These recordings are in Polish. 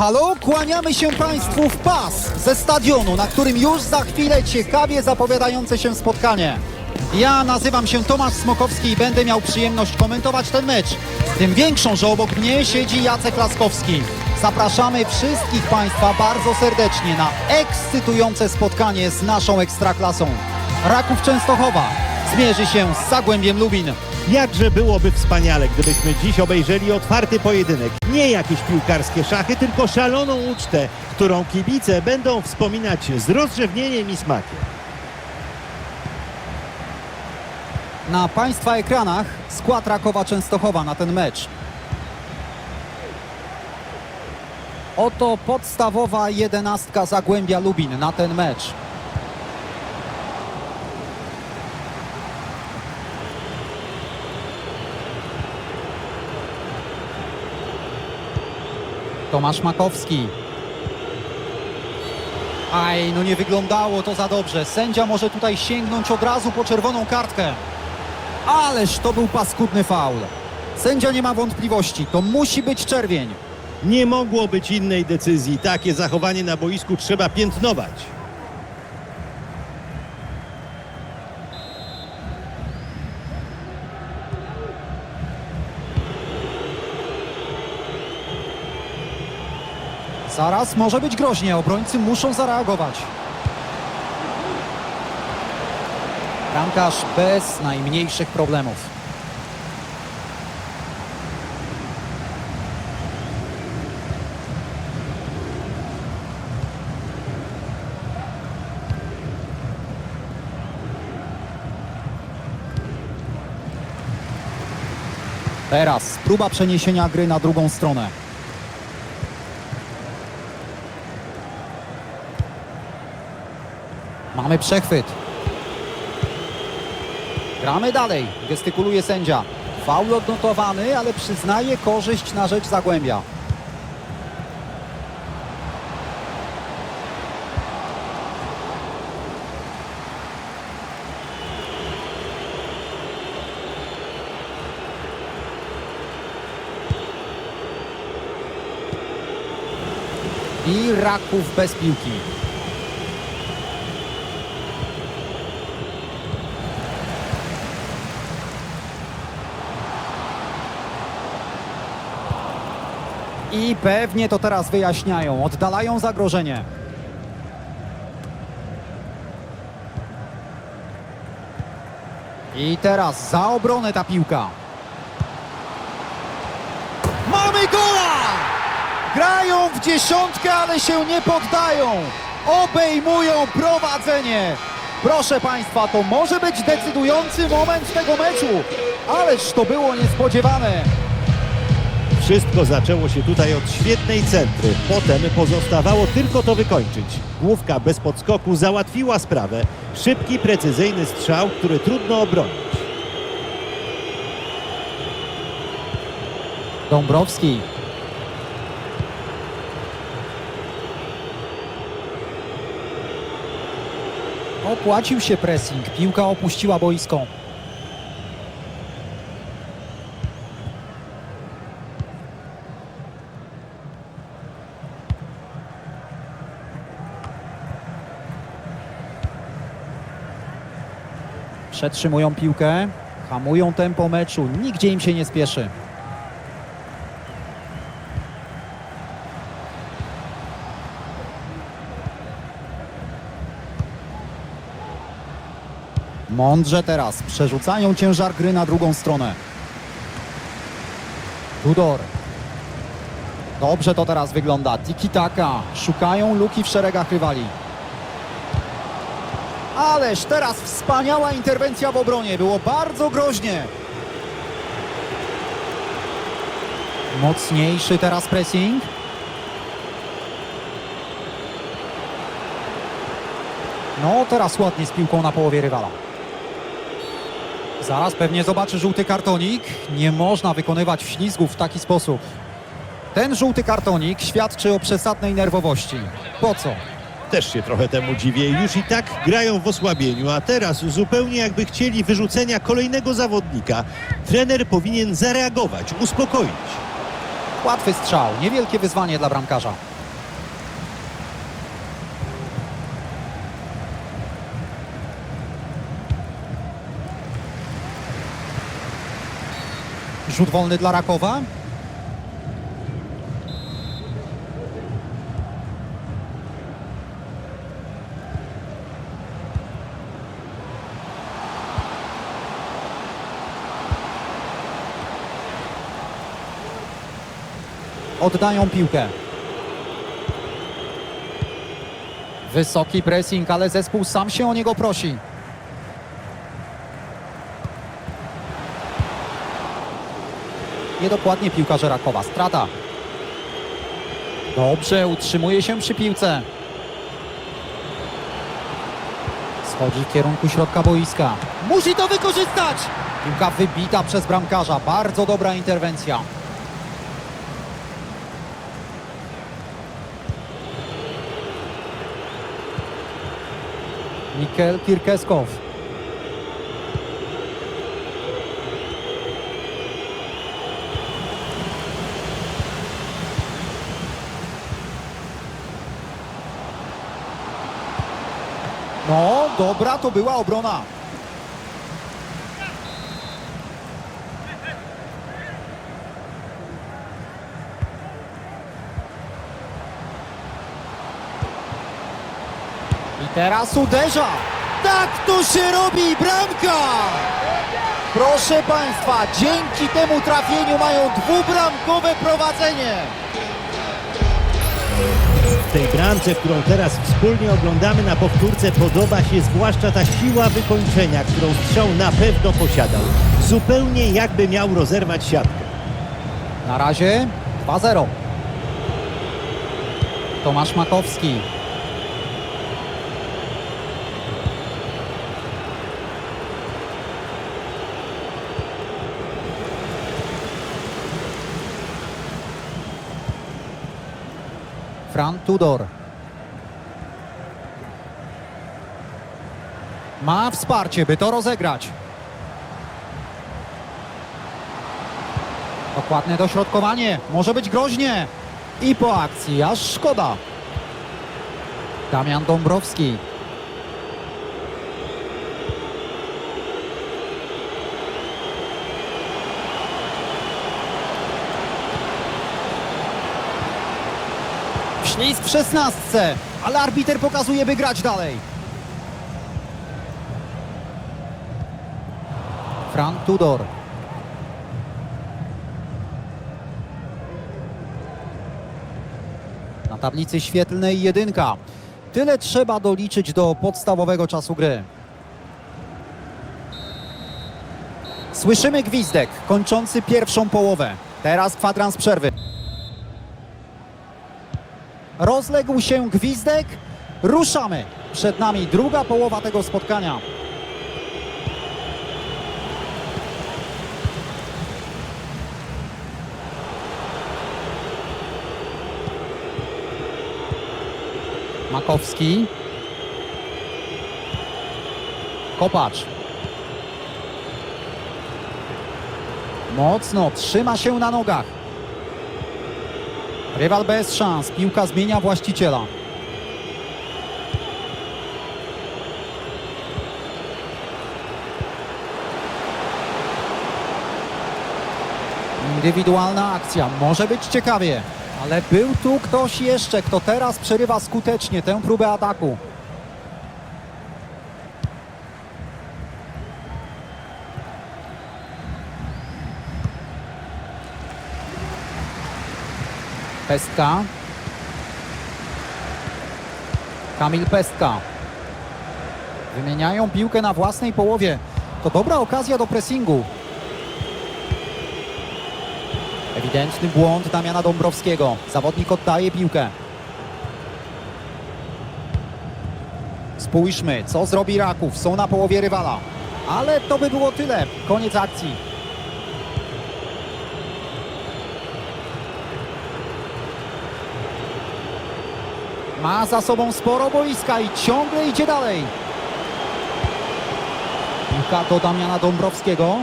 Halo, kłaniamy się Państwu w pas ze stadionu, na którym już za chwilę ciekawie zapowiadające się spotkanie. Ja nazywam się Tomasz Smokowski i będę miał przyjemność komentować ten mecz. Tym większą, że obok mnie siedzi Jacek Laskowski. Zapraszamy wszystkich Państwa bardzo serdecznie na ekscytujące spotkanie z naszą ekstraklasą. Raków Częstochowa zmierzy się z Zagłębiem Lubin. Jakże byłoby wspaniale, gdybyśmy dziś obejrzeli otwarty pojedynek. Nie jakieś piłkarskie szachy, tylko szaloną ucztę, którą kibice będą wspominać z rozrzewnieniem i smakiem. Na Państwa ekranach skład Rakowa Częstochowa na ten mecz. Oto podstawowa jedenastka Zagłębia Lubin na ten mecz. Tomasz Makowski. Aj, no nie wyglądało to za dobrze. Sędzia może tutaj sięgnąć od razu po czerwoną kartkę. Ależ to był paskudny faul. Sędzia nie ma wątpliwości, to musi być czerwień. Nie mogło być innej decyzji. Takie zachowanie na boisku trzeba piętnować. Zaraz może być groźnie, obrońcy muszą zareagować. Bramkarz bez najmniejszych problemów. Teraz próba przeniesienia gry na drugą stronę. Przechwyt. Gramy dalej. Gestykuluje sędzia. Faul odnotowany, ale przyznaje korzyść na rzecz Zagłębia. I Raków bez piłki. I pewnie to teraz wyjaśniają, oddalają zagrożenie. I teraz za obronę ta piłka. Mamy gola! Grają w dziesiątkę, ale się nie poddają. Obejmują prowadzenie. Proszę Państwa, to może być decydujący moment tego meczu. Ależ to było niespodziewane. Wszystko zaczęło się tutaj od świetnej centry. Potem pozostawało tylko to wykończyć. Główka bez podskoku załatwiła sprawę. Szybki, precyzyjny strzał, który trudno obronić. Dąbrowski. Opłacił się pressing. Piłka opuściła boisko. Przetrzymują piłkę, hamują tempo meczu, nigdzie im się nie spieszy. Mądrze teraz przerzucają ciężar gry na drugą stronę. Tudor. Dobrze to teraz wygląda. Tiki-taka. Szukają luki w szeregach rywali. Ależ teraz wspaniała interwencja w obronie. Było bardzo groźnie. Mocniejszy teraz pressing. No, teraz ładnie z piłką na połowie rywala. Zaraz pewnie zobaczy żółty kartonik. Nie można wykonywać ślizgów w taki sposób. Ten żółty kartonik świadczy o przesadnej nerwowości. Po co? Też się trochę temu dziwię. Już i tak grają w osłabieniu, a teraz zupełnie jakby chcieli wyrzucenia kolejnego zawodnika. Trener powinien zareagować, uspokoić. Łatwy strzał, niewielkie wyzwanie dla bramkarza. Rzut wolny dla Rakowa. Oddają piłkę. Wysoki pressing, ale zespół sam się o niego prosi. Niedokładnie piłkarze Rakowa. Strata. Dobrze, utrzymuje się przy piłce. Schodzi w kierunku środka boiska. Musi to wykorzystać! Piłka wybita przez bramkarza. Bardzo dobra interwencja. Mikel Kirkeskow. No, dobra to była obrona. Teraz uderza. Tak to się robi, bramka! Proszę Państwa, dzięki temu trafieniu mają dwubramkowe prowadzenie. W tej bramce, którą teraz wspólnie oglądamy na powtórce, podoba się zwłaszcza ta siła wykończenia, którą strzał na pewno posiadał. Zupełnie jakby miał rozerwać siatkę. Na razie 2-0. Tomasz Makowski. Fran Tudor. Ma wsparcie, by to rozegrać. Dokładne dośrodkowanie. Może być groźnie. I po akcji, aż szkoda. Damian Dąbrowski. Ślizg w szesnastce, ale arbiter pokazuje, by grać dalej. Fran Tudor. Na tablicy świetlnej jedynka. Tyle trzeba doliczyć do podstawowego czasu gry. Słyszymy gwizdek kończący pierwszą połowę. Teraz kwadrans przerwy. Rozległ się gwizdek. Ruszamy. Przed nami druga połowa tego spotkania. Makowski. Kopacz. Mocno trzyma się na nogach. Rywal bez szans. Piłka zmienia właściciela. Indywidualna akcja. Może być ciekawie. Ale był tu ktoś jeszcze, kto teraz przerywa skutecznie tę próbę ataku. Pestka. Kamil Pestka. Wymieniają piłkę na własnej połowie. To dobra okazja do pressingu. Ewidentny błąd Damiana Dąbrowskiego. Zawodnik oddaje piłkę. Spójrzmy, co zrobi Raków. Są na połowie rywala. Ale to by było tyle. Koniec akcji. Ma za sobą sporo boiska i ciągle idzie dalej. Piłka do Damiana Dąbrowskiego.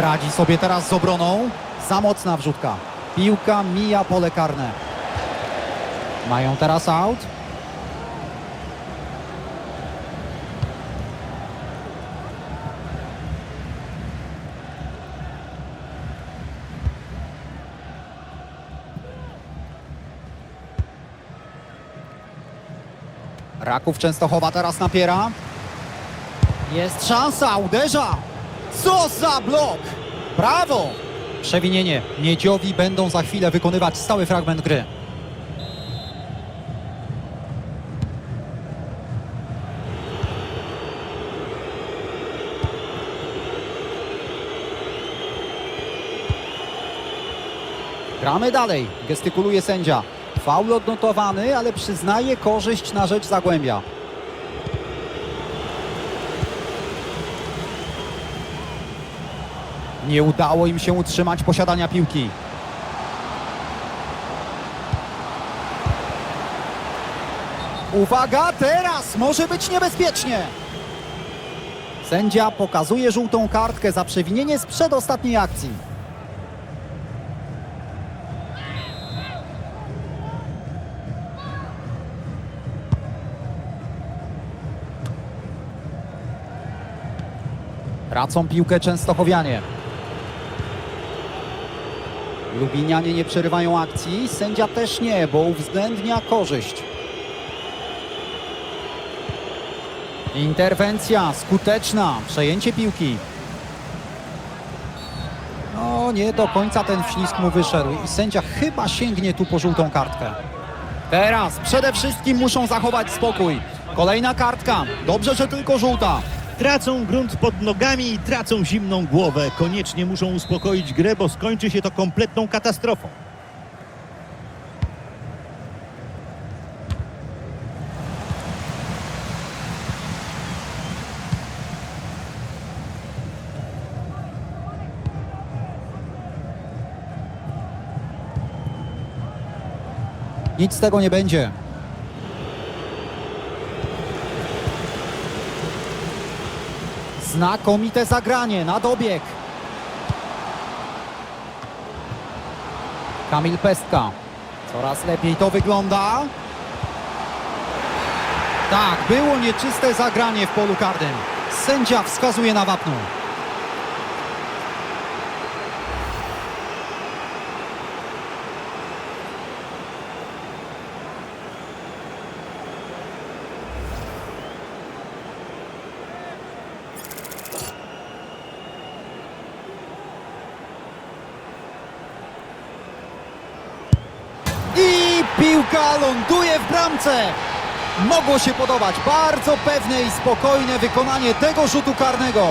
Radzi sobie teraz z obroną. Za mocna wrzutka. Piłka mija pole karne. Mają teraz aut. Raków Częstochowa teraz napiera. Jest szansa, uderza. Co za blok! Brawo! Przewinienie. Miedziowi będą za chwilę wykonywać stały fragment gry. Gramy dalej. Gestykuluje sędzia. Faul odnotowany, ale przyznaje korzyść na rzecz Zagłębia. Nie udało im się utrzymać posiadania piłki. Uwaga, teraz może być niebezpiecznie. Sędzia pokazuje żółtą kartkę za przewinienie z przedostatniej akcji. Tracą piłkę Częstochowianie. Lubinianie nie przerywają akcji, sędzia też nie, bo uwzględnia korzyść. Interwencja skuteczna, przejęcie piłki. No nie do końca ten wślizg mu wyszedł i sędzia chyba sięgnie tu po żółtą kartkę. Teraz przede wszystkim muszą zachować spokój. Kolejna kartka, dobrze, że tylko żółta. Tracą grunt pod nogami i tracą zimną głowę. Koniecznie muszą uspokoić grę, bo skończy się to kompletną katastrofą. Nic z tego nie będzie. Znakomite zagranie na dobieg. Kamil Pestka. Coraz lepiej to wygląda. Tak, było nieczyste zagranie w polu karnym. Sędzia wskazuje na wapno. I piłka ląduje w bramce. Mogło się podobać. Bardzo pewne i spokojne wykonanie tego rzutu karnego.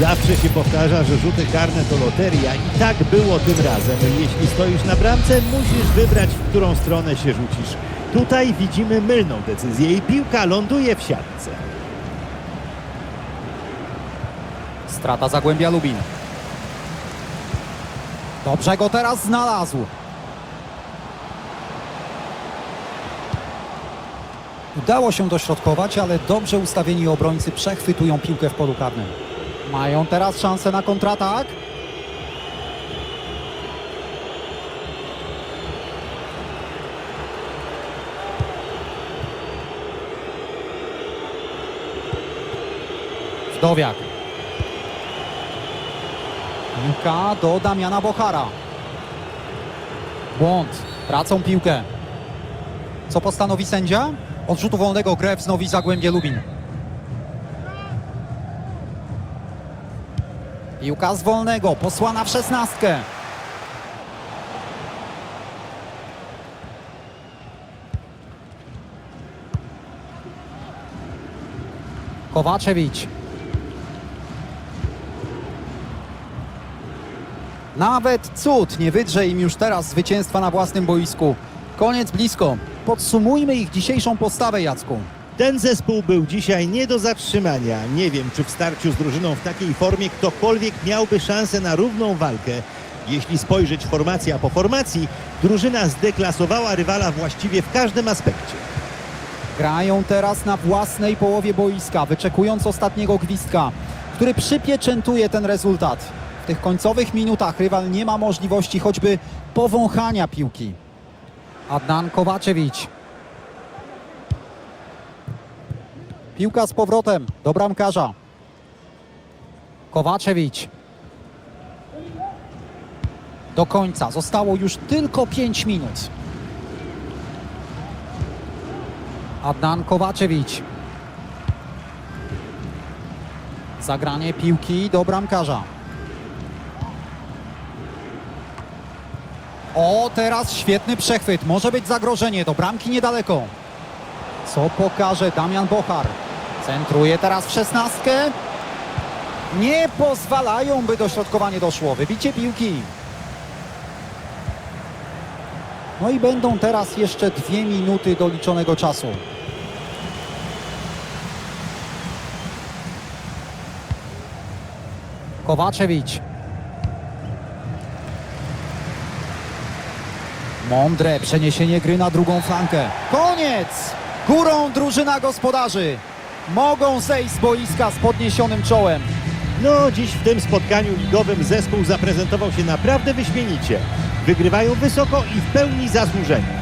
Zawsze się powtarza, że rzuty karne to loteria i tak było tym razem. Jeśli stoisz na bramce, musisz wybrać, w którą stronę się rzucisz. Tutaj widzimy mylną decyzję i piłka ląduje w siatce. Strata Zagłębia Lubin. Dobrze go teraz znalazł. Udało się dośrodkować, ale dobrze ustawieni obrońcy przechwytują piłkę w polu karnym. Mają teraz szansę na kontratak. Wdowiak. Piłka do Damiana Bochara. Błąd. Tracą piłkę. Co postanowi sędzia? Od rzutu wolnego grę wznowi Zagłębie Lubin. Piłka z wolnego, posłana w szesnastkę. Kowaczewicz. Nawet cud nie wydrze im już teraz zwycięstwa na własnym boisku. Koniec blisko. Podsumujmy ich dzisiejszą postawę, Jacku. Ten zespół był dzisiaj nie do zatrzymania. Nie wiem, czy w starciu z drużyną w takiej formie ktokolwiek miałby szansę na równą walkę. Jeśli spojrzeć formacja po formacji, drużyna zdeklasowała rywala właściwie w każdym aspekcie. Grają teraz na własnej połowie boiska, wyczekując ostatniego gwizdka, który przypieczętuje ten rezultat. Tych końcowych minutach rywal nie ma możliwości choćby powąchania piłki. Adnan Kowaczewicz. Piłka z powrotem do bramkarza. Kowaczewicz. Do końca. Zostało już tylko 5 minut. Adnan Kowaczewicz. Zagranie piłki do bramkarza. O, teraz świetny przechwyt. Może być zagrożenie. Do bramki niedaleko. Co pokaże Damian Bochar? Centruje teraz w szesnastkę. Nie pozwalają, by dośrodkowanie doszło. Wybicie piłki. No i będą teraz jeszcze dwie minuty doliczonego czasu. Kowaczewicz. Mądre przeniesienie gry na drugą flankę. Koniec! Górą drużyna gospodarzy. Mogą zejść z boiska z podniesionym czołem. No, dziś w tym spotkaniu ligowym zespół zaprezentował się naprawdę wyśmienicie. Wygrywają wysoko i w pełni zasłużenie.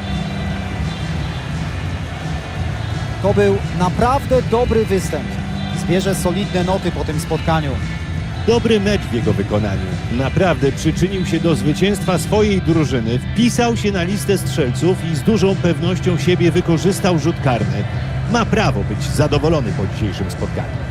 To był naprawdę dobry występ. Zbierze solidne noty po tym spotkaniu. Dobry mecz w jego wykonaniu. Naprawdę przyczynił się do zwycięstwa swojej drużyny, wpisał się na listę strzelców i z dużą pewnością siebie wykorzystał rzut karny. Ma prawo być zadowolony po dzisiejszym spotkaniu.